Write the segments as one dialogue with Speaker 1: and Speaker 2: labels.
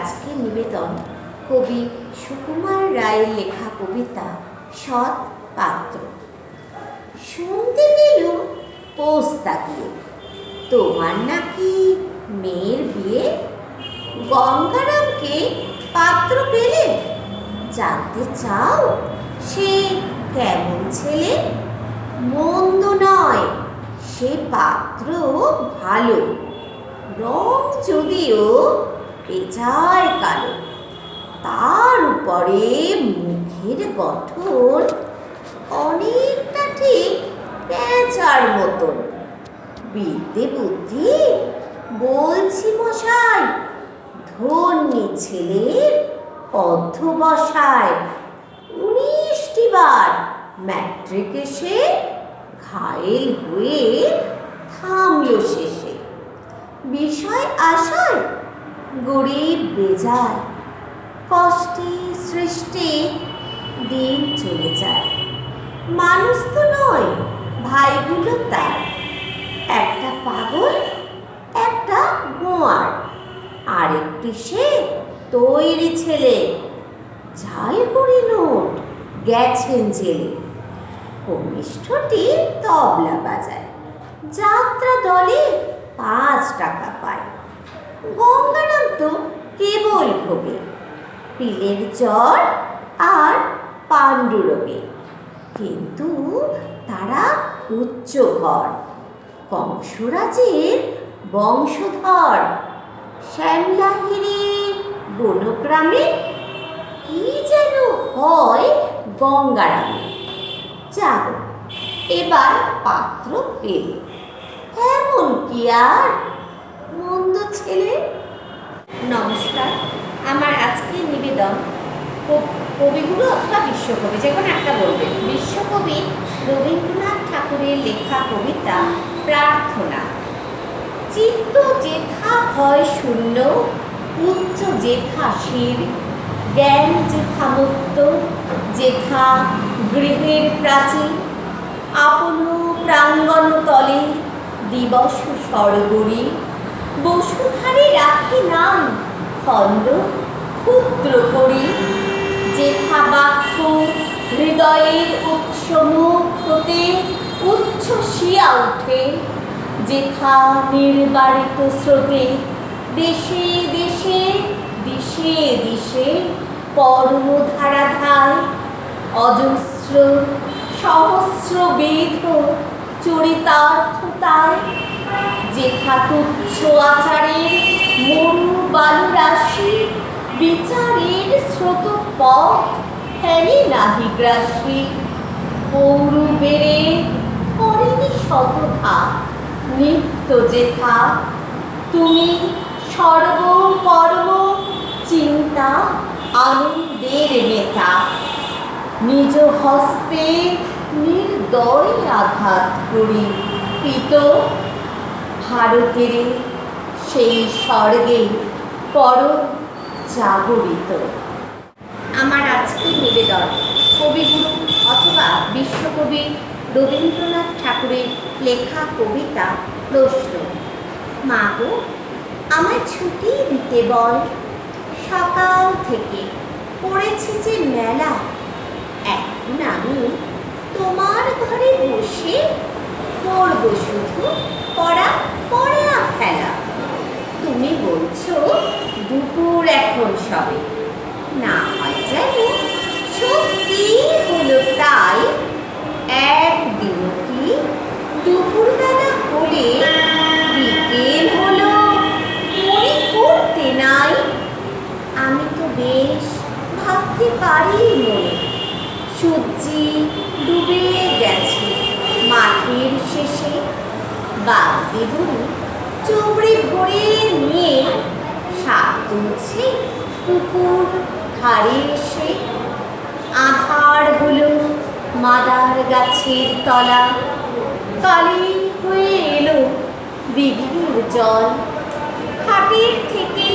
Speaker 1: আজকে নিবেদন কবি সুকুমার রায়ের লেখা কবিতা সৎ পাত্র। শুনতে পেলুম পোস্তা দিয়ে। তোমার নাকি মেয়ের বিয়ে? গঙ্গারামকে পাত্র পেলে? জানতে চাও সে কেমন ছেলে? মন্দ নয়, সে পাত্র ভালো। রং যদিও পেঁচায় কালো। তার উপরে মুখের গঠন অনেকটা ঠিক পেঁচার মতন। বিদ্যে বুদ্ধি, বলছি মশাই, ধন্যী ছেলের অধ্যবসায়। উনিশটি বার ম্যাট্রিক এসে ঘায়েল হয়ে থামল শেষে। বিষয় আশায় গরিব বেজায়। কষ্টে সৃষ্টি দিন চলে যায়। মানুষ তো নয়, ভাইগুলো তার। একটা পাগল, একটা গোয়ার। আরেকটি সে তৈরি ছেলে। ঝাল করি নোট, গেছেন জেলে। কনিষ্ঠটি তবলা বাজায়। যাত্রা দলে পাঁচ টাকা পায়। গঙ্গারাম ভোগে পিলের জ্বর আর পাণ্ডুরোগে কিন্তু তারা উচ্চ ঘর। কংসরাজের বংশধর শ্যামলাহিরি বনগ্রামে কি যেন হয় গঙ্গারামে। যাও এবার পাত্র পেলে। এমন কি আর, মন্দ ছেলে? নমস্কার। আমার আজকে নিবেদন কবিগুরু অথবা বিশ্বকবি, যে কোনো একটা বলবেন বিশ্বকবি রবীন্দ্রনাথ ঠাকুরের লেখা কবিতা প্রার্থনা। চিত্ত যেথা ভয় শূন্য, উচ্চ যেথা শির, জ্ঞান যেথা মুক্ত, যেথা গৃহের প্রাচীর, আপন প্রাঙ্গণ তলে দিবস সরগরি বসুধারে রাখি নাম খণ্ড ক্ষুদ্র করি যেথা বাক্য হৃদয়ের উৎস মুখ হতে উচ্ছ্বসিয়া ওঠে যেথা নির্বাড়িত স্রোতে দেশে দেশে দিশে দিশে কর্মধারা ধায় অজস্র সহস্র বেদ চরিতার্থতায় যেথা তুচ্ছ পথ ফেলে নাহি গ্রাসী। পৌরু বেড়ে করেনি শতধা, নিত্য যেথা। তুমি সর্বকর্ম চিন্তা আনন্দের নেতা। নিজ হস্তে নির্দয় আঘাত করি। পিত, ভারতের সেই স্বর্গে পর জাগরিত। আমার আজকের নিবেদন। কবিগুরু অথবা বিশ্বকবি রবীন্দ্রনাথ ঠাকুরের লেখা কবিতা প্রশ্ন। মা গো, আমায় ছুটি দিতে বল। সকাল থেকে পড়েছি যে মেলা। এখন আমি তোমার ঘরে বসে পড়ব শুধু পড়া পড়া ফেলা তুমি বলছো, দুপুর এখন সবে। বাগদি গরু চুবড়ি ভরে নিয়ে শাক তুলছে পুকুর ধারে এসে। আধার হলো মাদার গাছের তলা। কালি হয়ে এলো দিঘির জল। হাটের থেকে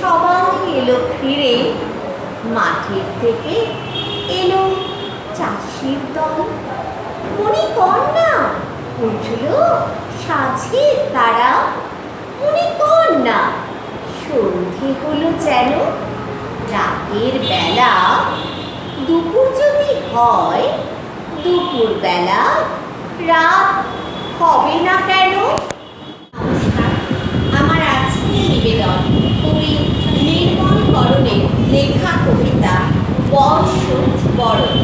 Speaker 1: সবাই এলো ফিরে। মাঠের থেকে এলো চাষির দল। মনে কর না উঠল সাঝে তারা মনে কর না। সন্ধে হলো যেন, রাতের বেলা দুপুর যদি হয়, দুপুর বেলা রাত হবে না কেন? আমার আজকের নিবেদন কবি নির্মল করণের লেখা কবিতা বর্ষ বরণ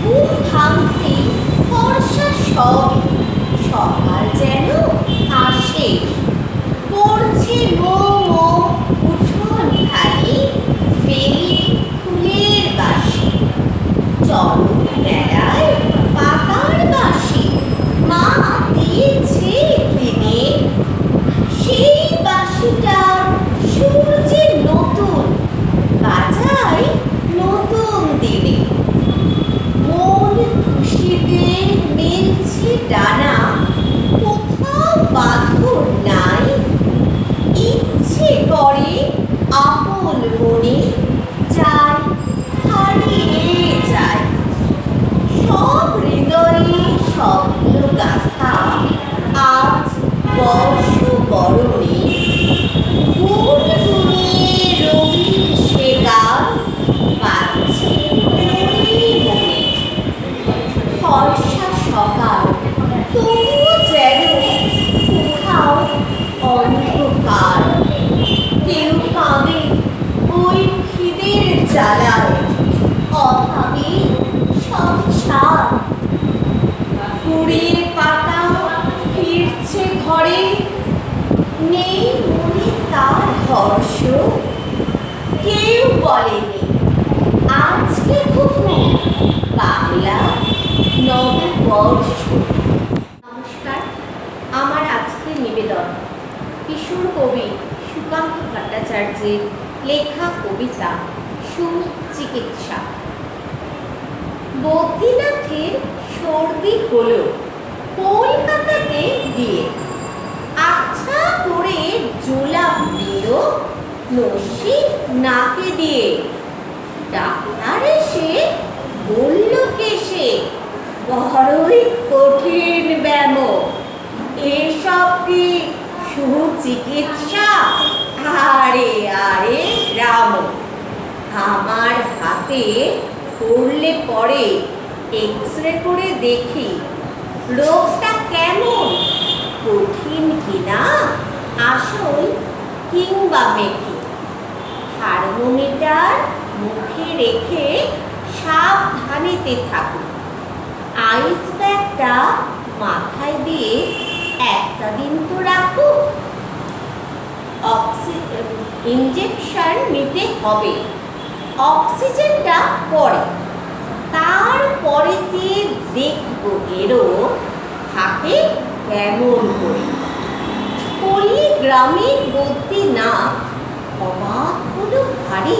Speaker 1: ঘুম ভাঙতে ফর্সা সব সকাল যেন আসে পড়ছে মো মো উঠোন খালি বেলি ফুলের বাসি চরণ বেড়ায় পাতার বাসি মা দিয়েছে কিনে সেই বাসিটা সূর্যের নতুন বাজায় নতুন দিনে মন খুশিতে মেলছে ডানা কোথাও বাঁধন নাই ইচ্ছে করে আপন মনে যায় হারিয়ে যায় সব হৃদয়ে স্বপ্ন গাথা আজ বর্ষ বরণে গুণ গুণিয়ে রঙিন সে গান বাজছে মনে মনে ফর্সা সকাল তবুও যেন কোথাও অন্ধকার কেউ কাঁদে ওই খিদের জ্বালায়। অভাবে সংসার কুড়ির পাতা ফিরছে ঘরে। নেই মনে তার হর্ষ। কেউ বলেনি, আজকে খুব বাংলা নববর্ষ। নমস্কার, আমার আজকের নিবেদন। কিশোর কবি সুকান্ত ভট্টাচার্যের লেখা কবিতা, সুচিকিৎসা। বদ্রীনাথের সর্দি হলো কলকাতাতে গিয়ে আচ্ছা করে দিল নাকে দিয়ে। ডাক্তার এসে বলল কেসে বড়ই কঠিন ব্যায়াম এসব কি সুচিকিৎসা? আরে আরে। রাম। আমার হাতে পড়লে পরে এক্স রে করে দেখি। রোগটা কেমন? কঠিন কিনা আসল কিংবা মেকি থার্মোমিটার মুখে রেখে সাবধানেতে থাকুন। আইস ব্যাগটা মাথায় দিয়ে একটা দিন তো রাখুন অক্সিজেন ইঞ্জেকশন নিতে হবে। অক্সিজেনটা পরে। তারপরেতে দেখব এরও থাকে কেমন করে? গ্রামের গদ্যে না অবাক হলো ভারী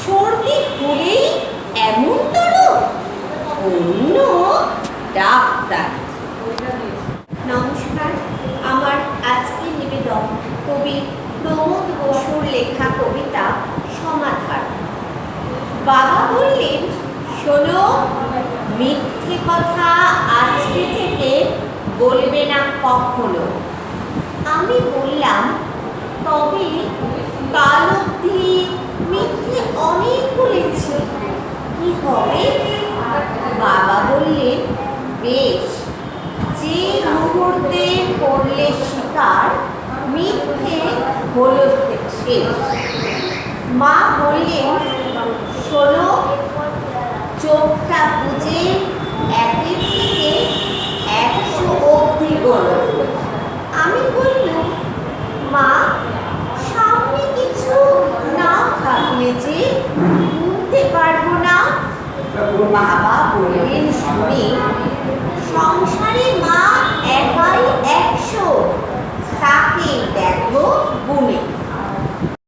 Speaker 1: সর্দি হলেই এমন তর অন্য ডাক্তার নমস্কার আমার আজকের নিবেদন কবি প্রমোদ বসুর লেখা কবিতা সমাধান বাবা বললেন শোনো মিথ্যে কথা আজকে থেকে বলবে না কখনো। আমি বললাম, তবে কাল অব্দি মিথ্যে অনেক বলেছি। কি হবে? বাবা বললেন, বেশ, যে মুহূর্তে করলে শিকার মিথ্যে হলো শেষ মা বললেন, শোনো, চোখটা বুঝে একের থেকে একশো অব্দি গণ আমি বললাম